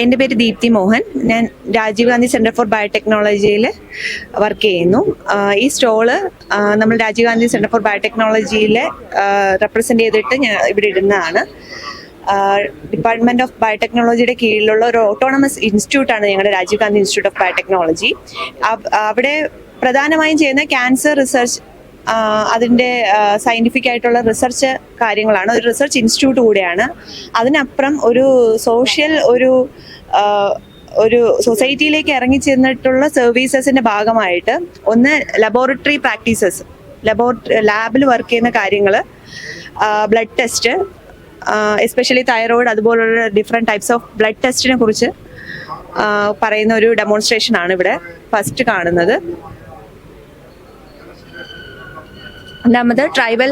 എന്റെ പേര് ദീപ്തി മോഹൻ. ഞാൻ രാജീവ് ഗാന്ധി സെന്റർ ഫോർ ബയോടെക്നോളജിയിൽ വർക്ക് ചെയ്യുന്നു. ഈ സ്റ്റോൾ നമ്മൾ രാജീവ് ഗാന്ധി സെന്റർ ഫോർ ബയോടെക്നോളജിയിൽ റെപ്രസെന്റ് ചെയ്തിട്ട് ഞാൻ ഇവിടെ ഇടുന്നതാണ്. ഡിപ്പാർട്ട്മെന്റ് ഓഫ് ബയോടെക്നോളജിയുടെ കീഴിലുള്ള ഒരു ഓട്ടോണമസ് ഇൻസ്റ്റിറ്റ്യൂട്ടാണ് ഞങ്ങളുടെ Rajiv Gandhi institute of biotechnology അവ- അവിടെ പ്രധാനമായും ചെയ്യുന്ന ക്യാൻസർ റിസർച്ച് അതിന്റെ സയന്റിഫിക് ആയിട്ടുള്ള റിസർച്ച് കാര്യങ്ങളാണ്. ഒരു റിസർച്ച് ഇൻസ്റ്റിറ്റ്യൂട്ട് കൂടെയാണ്. അതിനപ്പുറം ഒരു സോഷ്യൽ ഒരു ഒരു സൊസൈറ്റിയിലേക്ക് ഇറങ്ങി ചെന്നിട്ടുള്ള സർവീസസിന്റെ ഭാഗമായിട്ട് ഒന്ന് ലബോറട്ടറി പ്രാക്ടീസസ് ലബോറട്ടറി ലാബിൽ വർക്ക് ചെയ്യുന്ന കാര്യങ്ങൾ ബ്ലഡ് ടെസ്റ്റ് എസ്പെഷ്യലി തൈറോയിഡ് അതുപോലുള്ള ഡിഫറെന്റ് ടൈപ്സ് ഓഫ് ബ്ലഡ് ടെസ്റ്റിനെ കുറിച്ച് പറയുന്ന ഒരു ഡെമോൺസ്ട്രേഷൻ ആണ് ഇവിടെ ഫസ്റ്റ് കാണുന്നത്. രണ്ടാമത് ട്രൈബൽ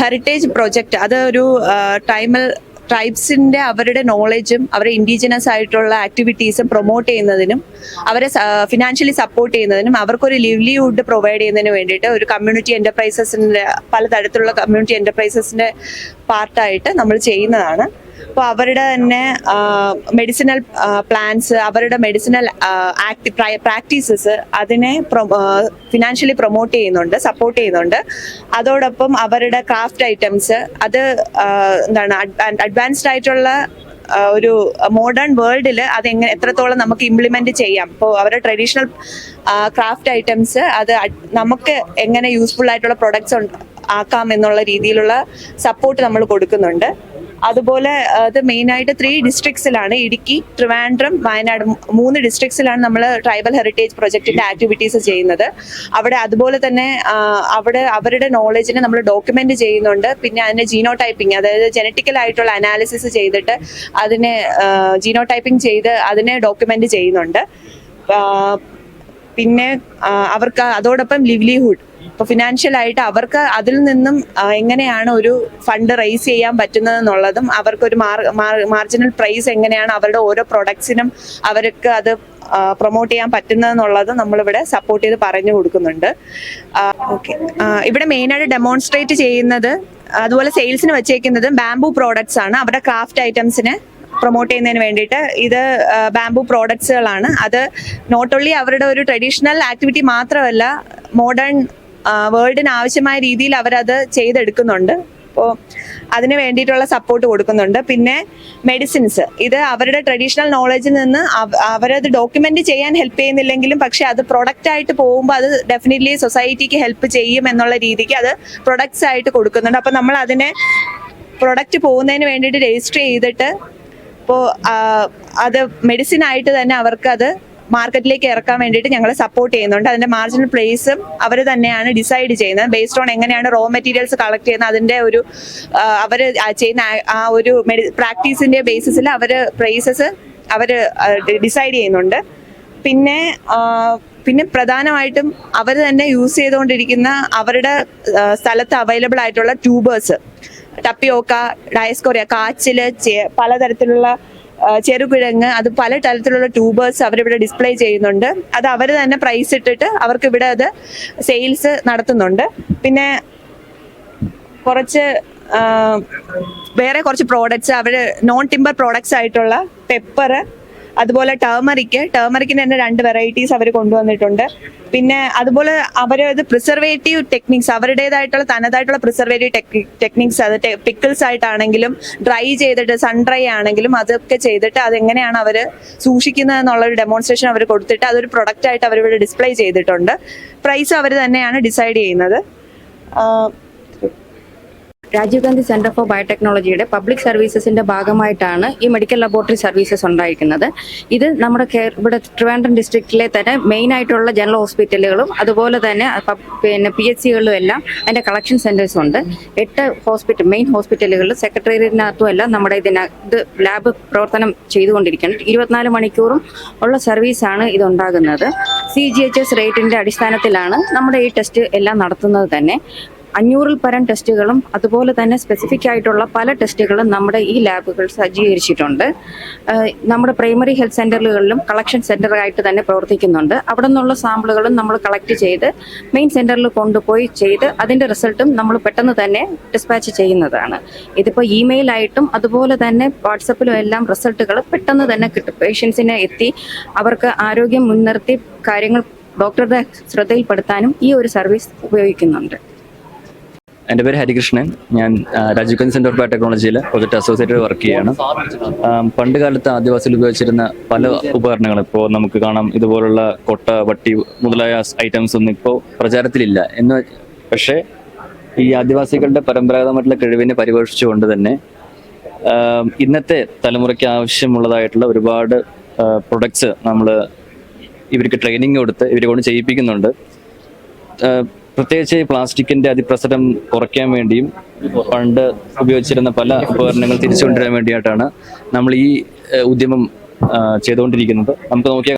ഹെറിറ്റേജ് പ്രോജക്റ്റ് അത് ഒരു ട്രൈബൽ ട്രൈബ്സിന്റെ അവരുടെ നോളജും അവരെ ഇൻഡിജിനസ് ആയിട്ടുള്ള ആക്ടിവിറ്റീസും പ്രൊമോട്ട് ചെയ്യുന്നതിനും അവരെ ഫിനാൻഷ്യലി സപ്പോർട്ട് ചെയ്യുന്നതിനും അവർക്കൊരു ലിവ്ലിഹുഡ് പ്രൊവൈഡ് ചെയ്യുന്നതിന് വേണ്ടിയിട്ട് ഒരു കമ്മ്യൂണിറ്റി എന്റർപ്രൈസസിന്റെ പലതരത്തിലുള്ള കമ്മ്യൂണിറ്റി എന്റർപ്രൈസസിന്റെ പാർട്ടായിട്ട് നമ്മൾ ചെയ്യുന്നതാണ്. അപ്പോൾ അവരുടെ തന്നെ മെഡിസിനൽ പ്ലാൻസ് അവരുടെ മെഡിസിനൽ ആക്ടി പ്രാക്ടീസസ് അതിനെ ഫിനാൻഷ്യലി പ്രൊമോട്ട് ചെയ്യുന്നുണ്ട് സപ്പോർട്ട് ചെയ്യുന്നുണ്ട്. അതോടൊപ്പം അവരുടെ ക്രാഫ്റ്റ് ഐറ്റംസ് അത് എന്താണ് അഡ്വാൻസ്ഡ് ആയിട്ടുള്ള ഒരു മോഡേൺ വേൾഡിൽ അത് എങ്ങനെ എത്രത്തോളം നമുക്ക് ഇംപ്ലിമെന്റ് ചെയ്യാം. ഇപ്പോൾ അവരുടെ ട്രഡീഷണൽ ക്രാഫ്റ്റ് ഐറ്റംസ് അത് നമുക്ക് എങ്ങനെ യൂസ്ഫുൾ ആയിട്ടുള്ള പ്രൊഡക്ട്സ് ആക്കാം എന്നുള്ള രീതിയിലുള്ള സപ്പോർട്ട് നമ്മൾ കൊടുക്കുന്നുണ്ട്. അതുപോലെ അത് മെയിൻ ആയിട്ട് ത്രീ ഡിസ്ട്രിക്ട്സിലാണ് ഇടുക്കി ട്രിവാൻഡ്രം വയനാട് മൂന്ന് ഡിസ്ട്രിക്ട്സിലാണ് നമ്മൾ ട്രൈബൽ ഹെറിറ്റേജ് പ്രൊജക്ടിന്റെ ആക്ടിവിറ്റീസ് ചെയ്യുന്നത്. അവിടെ അതുപോലെ തന്നെ അവിടെ അവരുടെ നോളജിനെ നമ്മൾ ഡോക്യുമെന്റ് ചെയ്യുന്നുണ്ട്. പിന്നെ അതിന്റെ ജീനോ ടൈപ്പിംഗ് അതായത് ജനറ്റിക്കൽ ആയിട്ടുള്ള അനാലിസിസ് ചെയ്തിട്ട് അതിനെ ജീനോ ടൈപ്പിംഗ് ചെയ്ത് അതിനെ ഡോക്യുമെന്റ് ചെയ്യുന്നുണ്ട്. പിന്നെ അവർക്ക് അതോടൊപ്പം ലിവ്ലിഹുഡ് ഇപ്പൊ ഫിനാൻഷ്യൽ ആയിട്ട് അവർക്ക് അതിൽ നിന്നും എങ്ങനെയാണ് ഒരു ഫണ്ട് റൈസ് ചെയ്യാൻ പറ്റുന്നത് എന്നുള്ളതും അവർക്കൊരു മാർജിനൽ പ്രൈസ് എങ്ങനെയാണ് അവരുടെ ഓരോ പ്രൊഡക്ട്സിനും അവർക്ക് അത് പ്രൊമോട്ട് ചെയ്യാൻ പറ്റുന്നതെന്നുള്ളത് നമ്മളിവിടെ സപ്പോർട്ട് ചെയ്ത് പറഞ്ഞു കൊടുക്കുന്നുണ്ട്. ഓക്കെ ഇവിടെ മെയിനായിട്ട് ഡെമോൺസ്ട്രേറ്റ് ചെയ്യുന്നത് അതുപോലെ സെയിൽസിന് വെച്ചേക്കുന്നത് ബാംബു പ്രോഡക്ട്സ് ആണ്. അവരുടെ ക്രാഫ്റ്റ് ഐറ്റംസിന് പ്രൊമോട്ട് ചെയ്യുന്നതിന് വേണ്ടിയിട്ട് ഇത് ബാംബു പ്രോഡക്ട്സുകളാണ് അത് നോട്ട് ഓൺലി അവരുടെ ഒരു ട്രഡീഷണൽ ആക്ടിവിറ്റി മാത്രമല്ല മോഡേൺ വേൾഡിന് ആവശ്യമായ രീതിയിൽ അവരത് ചെയ്തെടുക്കുന്നുണ്ട്. അപ്പോൾ അതിന് വേണ്ടിയിട്ടുള്ള സപ്പോർട്ട് കൊടുക്കുന്നുണ്ട്. പിന്നെ മെഡിസിൻസ് ഇത് അവരുടെ ട്രഡീഷണൽ നോളജിൽ നിന്ന് അവ- അവരത് ഡോക്യുമെന്റ് ചെയ്യാൻ ഹെൽപ്പ് ചെയ്യുന്നില്ലെങ്കിലും പക്ഷെ അത് പ്രൊഡക്റ്റ് ആയിട്ട് പോകുമ്പോൾ അത് ഡെഫിനറ്റ്ലി സൊസൈറ്റിക്ക് ഹെൽപ്പ് ചെയ്യും എന്നുള്ള രീതിക്ക് അത് പ്രൊഡക്ട്സ് ആയിട്ട് കൊടുക്കുന്നുണ്ട്. അപ്പോൾ നമ്മൾ അതിനെ പ്രൊഡക്റ്റ് പോകുന്നതിന് വേണ്ടിയിട്ട് രജിസ്റ്റർ ചെയ്തിട്ട് അപ്പോൾ അത് മെഡിസിൻ ആയിട്ട് തന്നെ അവർക്ക് അത് മാർക്കറ്റിലേക്ക് ഇറക്കാൻ വേണ്ടിയിട്ട് ഞങ്ങൾ സപ്പോർട്ട് ചെയ്യുന്നുണ്ട്. അതിന്റെ മാർജിനൽ പ്രൈസും അവർ തന്നെയാണ് ഡിസൈഡ് ചെയ്യുന്നത്. ബേസ്ഡ് ഓൺ എങ്ങനെയാണ് റോ മെറ്റീരിയൽസ് കളക്ട് ചെയ്യുന്നത് അതിന്റെ ഒരു അവർ ചെയ്യുന്ന ആ- ഒരു പ്രാക്ടീസിന്റെ ബേസിസിൽ അവർ പ്രൈസസ് അവർ ഡിസൈഡ് ചെയ്യുന്നുണ്ട്. പിന്നെ പിന്നെ പ്രധാനമായിട്ടും അവർ തന്നെ യൂസ് ചെയ്തുകൊണ്ടിരിക്കുന്ന അവരുടെ സ്ഥലത്ത് അവൈലബിൾ ആയിട്ടുള്ള ട്യൂബേഴ്സ് ടപ്പിയോക്ക ഡയസ്കോറിയ കാച്ചിൽ പലതരത്തിലുള്ള ചെറുകിഴങ്ങ് അത് പല തരത്തിലുള്ള ട്യൂബേഴ്സ് അവരിവിടെ ഡിസ്പ്ലേ ചെയ്യുന്നുണ്ട്. അത് അവർ തന്നെ പ്രൈസ് ഇട്ടിട്ട് അവർക്ക് ഇവിടെ അത് സെയിൽസ് നടത്തുന്നുണ്ട്. പിന്നെ കുറച്ച് വേറെ കുറച്ച് പ്രോഡക്റ്റ്സ് അവർ നോൺ ടിമ്പർ പ്രോഡക്റ്റ്സ് ആയിട്ടുള്ള പെപ്പർ അതുപോലെ ടേമറിക്ക് ടേമറിക്കിന് തന്നെ രണ്ട് വെറൈറ്റീസ് അവർ കൊണ്ടുവന്നിട്ടുണ്ട്. പിന്നെ അതുപോലെ അവർ ഇത് പ്രിസർവേറ്റീവ് ടെക്നിക്സ് അവരുടേതായിട്ടുള്ള തനതായിട്ടുള്ള പ്രിസർവേറ്റീവ് ടെക്നിക്സ് അത് പിക്കിൾസ് ആയിട്ടാണെങ്കിലും ഡ്രൈ ചെയ്തിട്ട് സൺ ഡ്രൈ ആണെങ്കിലും അതൊക്കെ ചെയ്തിട്ട് അതെങ്ങനെയാണ് അവർ സൂക്ഷിക്കുന്നത് എന്നുള്ള ഒരു ഡെമോൺസ്ട്രേഷൻ അവർ കൊടുത്തിട്ട് അതൊരു പ്രൊഡക്റ്റ് ആയിട്ട് അവർ ഇവിടെ ഡിസ്പ്ലേ ചെയ്തിട്ടുണ്ട്. പ്രൈസ് അവർ തന്നെയാണ് ഡിസൈഡ് ചെയ്യുന്നത്. രാജീവ് ഗാന്ധി സെന്റർ ഫോർ ബയോടെക്നോളജിയുടെ പബ്ലിക് സർവീസസിന്റെ ഭാഗമായിട്ടാണ് ഈ മെഡിക്കൽ ലബോറട്ടറി സർവീസസ് ഉണ്ടായിരിക്കുന്നത്. ഇത് നമ്മുടെ ഇവിടെ ട്രിവാൻഡ്രം ഡിസ്ട്രിക്റ്റിലെ തന്നെ മെയിൻ ആയിട്ടുള്ള ജനറൽ ഹോസ്പിറ്റലുകളും അതുപോലെ തന്നെ പിന്നെ പി എച്ച് സികളിലും എല്ലാം അതിന്റെ കളക്ഷൻ സെന്റേഴ്സ് ഉണ്ട്. എട്ട് ഹോസ്പിറ്റൽ മെയിൻ ഹോസ്പിറ്റലുകളിൽ സെക്രട്ടേറിയറ്റിനകത്തും എല്ലാം നമ്മുടെ ഇതിന ഇത് ലാബ് പ്രവർത്തനം ചെയ്തുകൊണ്ടിരിക്കുന്നത് ഇരുപത്തിനാല് മണിക്കൂറും ഉള്ള സർവീസാണ് ഇതുണ്ടാകുന്നത് സി ജി എച്ച് എസ് റേറ്റിന്റെ അടിസ്ഥാനത്തിലാണ് നമ്മുടെ ഈ ടെസ്റ്റ് എല്ലാം നടത്തുന്നത് തന്നെ. അഞ്ഞൂറിൽ പരം ടെസ്റ്റുകളും അതുപോലെ തന്നെ സ്പെസിഫിക് ആയിട്ടുള്ള പല ടെസ്റ്റുകളും നമ്മുടെ ഈ ലാബുകൾ സജ്ജീകരിച്ചിട്ടുണ്ട്. നമ്മുടെ പ്രൈമറി ഹെൽത്ത് സെന്ററുകളിലും കളക്ഷൻ സെന്ററായിട്ട് തന്നെ പ്രവർത്തിക്കുന്നുണ്ട്. അവിടെ നിന്നുള്ള സാമ്പിളുകളും നമ്മൾ കളക്ട് ചെയ്ത് മെയിൻ സെന്ററിൽ കൊണ്ടുപോയി ചെയ്ത് അതിന്റെ റിസൾട്ടും നമ്മൾ പെട്ടെന്ന് തന്നെ ഡിസ്പാച്ച് ചെയ്യുന്നതാണ്. ഇതിപ്പോൾ ഇമെയിൽ ആയിട്ടും അതുപോലെ തന്നെ വാട്സപ്പിലും എല്ലാം റിസൾട്ടുകൾ പെട്ടെന്ന് തന്നെ കിട്ടും. പേഷ്യൻസിനെ എത്തി അവർക്ക് ആരോഗ്യം മുൻനിർത്തി കാര്യങ്ങൾ ഡോക്ടറുടെ ശ്രദ്ധയിൽപ്പെടുത്താനും ഈ ഒരു സർവീസ് ഉപയോഗിക്കുന്നുണ്ട്. എന്റെ പേര് ഹരികൃഷ്ണൻ. ഞാൻ രാജീവ് സെന്റർ ഓഫ് ബയോടെക്നോളജിയിൽ പ്രൊജക്ട് അസോസിയേറ്റഡ് വർക്ക് ചെയ്യുകയാണ് പണ്ട് കാലത്ത് ആദിവാസികൾ ഉപയോഗിച്ചിരുന്ന പല ഉപകരണങ്ങൾ ഇപ്പോൾ നമുക്ക് കാണാം. ഇതുപോലുള്ള കൊട്ട വട്ടി മുതലായ ഐറ്റംസ് ഒന്നും ഇപ്പോൾ പ്രചാരത്തിലില്ല. എന്ന് പക്ഷേ ഈ ആദിവാസികളുടെ പരമ്പരാഗതമായിട്ടുള്ള കഴിവിനെ പരിപോഷിച്ചുകൊണ്ട് തന്നെ ഇന്നത്തെ തലമുറയ്ക്ക് ആവശ്യമുള്ളതായിട്ടുള്ള ഒരുപാട് പ്രൊഡക്ട്സ് നമ്മൾ ഇവർക്ക് ട്രെയിനിങ് കൊടുത്ത് ഇവരെ കൊണ്ട് ചെയ്യിപ്പിക്കുന്നുണ്ട്. പ്രത്യേകിച്ച് ഈ പ്ലാസ്റ്റിക്കിന്റെ അതിപ്രസരം കുറയ്ക്കാൻ വേണ്ടിയും പണ്ട് ഉപയോഗിച്ചിരുന്ന പല ഉപകരണങ്ങൾ തിരിച്ചു കൊണ്ടുവരാൻ വേണ്ടിയിട്ടാണ് നമ്മൾ ഈ ഉദ്യമം ചെയ്തുകൊണ്ടിരിക്കുന്നത്. നമുക്ക് നോക്കിയാൽ